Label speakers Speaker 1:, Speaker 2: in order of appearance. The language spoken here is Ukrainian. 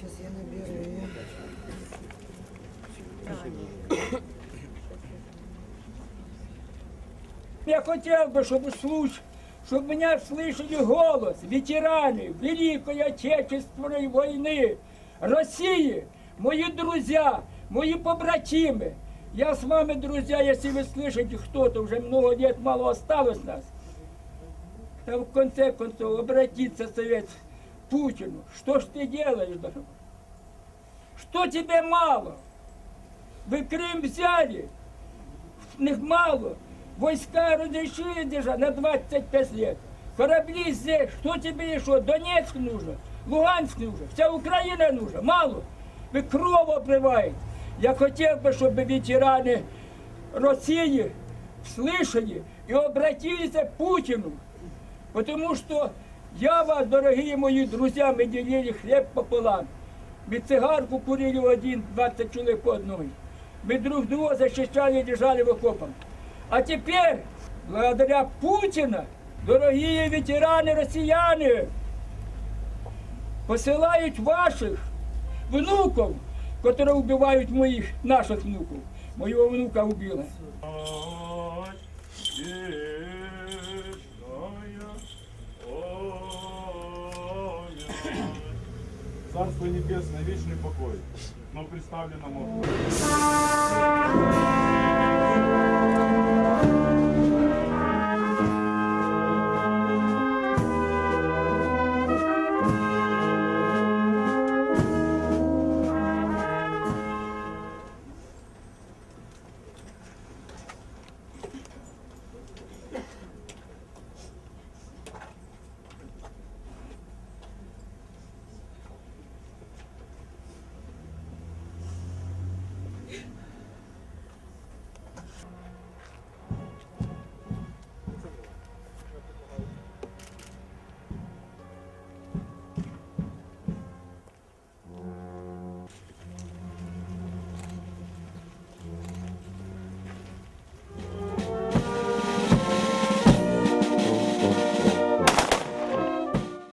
Speaker 1: Сейчас я наберу ее.
Speaker 2: Я хотел бы, чтобы слуш... чтобы меня слышали голос ветераны Великой Отечественной войны России, мои друзья, мои побратимы. Я с вами, друзья, если вы слышите кто-то, уже много лет мало осталось нас, то в конце концов обратиться совет Путину. Что ж ты делаешь, дорогой? Что тебе мало? Вы Крым взяли, них мало. Войска разрешили держать на 25 лет. Корабли здесь, что тебе еще? Донецк нужно, Луганск нужно, вся Украина нужна, мало. Вы кров обливаете. Я хотел бы, чтобы ветераны России слышали и обратились к Путину. Потому что я вас, дорогие мои друзья, мы делили хлеб пополам. Мы цигарку курили в один, 20 человек по одной. Мы друг друга защищали и держали в окопах. А теперь, благодаря Путина, дорогие ветераны россияне, посылают ваших внуков, которые убивают моих, наших внуков. Моего внука убила.
Speaker 3: Царство Небесное, вечный покой, но представленному